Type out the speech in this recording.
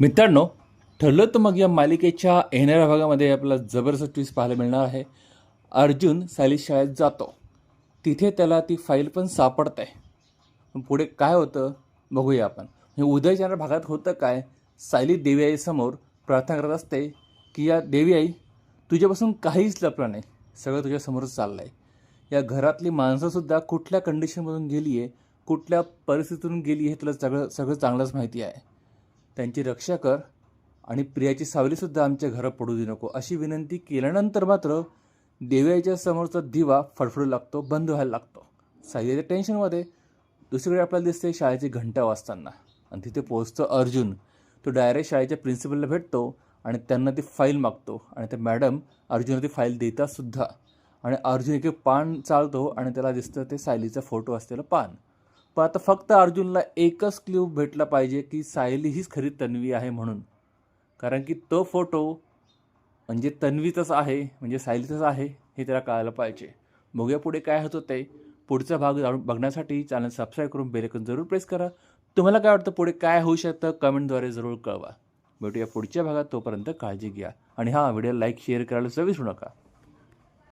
मित्रांनो ठरलं तर मग या मालिकेच्या येणाऱ्या भागामध्ये आपल्याला जबरदस्त ट्विस्ट पाहायला मिळणार आहे. अर्जुन सायली शाळेत जातो. तिथे त्याला ती फाईल पण सापडत. आहे पुढे काय होतं बघूया आपण. म्हणजे उदय येणाऱ्या भागात होतं काय? सायली देवी आईसमोर प्रार्थना करत असते की या देवी आई तुझ्यापासून काहीच लपलं नाही. सगळं तुझ्यासमोरच चाललं आहे या घरातली माणसंसुद्धा कुठल्या कंडिशनमधून गेली आहे कुठल्या परिस्थितीतून गेली हे तुला सगळं सगळं चांगलंच माहिती आहे. त्यांची रक्षा कर आणि प्रियाची सावलीसुद्धा आमच्या घरात पडू देऊ नको. अशी विनंती केल्यानंतर मात्र देव्याच्या समोरचा दिवा फडफडू लागतो बंद व्हायला लागतो. सायलीच्या टेन्शनमध्ये दुसरीकडे आपल्याला दिसते शाळेची घंटा वाजताना. आणि तिथे पोहोचतो अर्जुन. तो डायरेक्ट शाळेच्या प्रिन्सिपलला भेटतो आणि त्यांना ती फाईल मागतो. आणि ते मॅडम अर्जुनला ती फाईल देतात सुद्धा. आणि अर्जुन एक पान चालतो आणि त्याला दिसतं ते सायलीचा फोटो असलेलं पान. पण आता फक्त अर्जुनला एकच क्ल्यू भेटला पाहिजे की सायली हीच खरी तन्वी आहे म्हणून. कारण की तो फोटो म्हणजे तन्वीतच आहे म्हणजे सायलीतच आहे हे त्याला कळायला पाहिजे. बघूया पुढे काय होतं ते. पुढचा भाग जाणून बघण्यासाठी चॅनल सबस्क्राईब करून बेलकन जरूर प्रेस करा. तुम्हाला काय वाटतं पुढे काय होऊ शकतं? कमेंटद्वारे जरूर कळवा. भेटूया पुढच्या भागात तोपर्यंत काळजी घ्या. आणि हा व्हिडिओ लाईक शेअर करायला विसरू नका.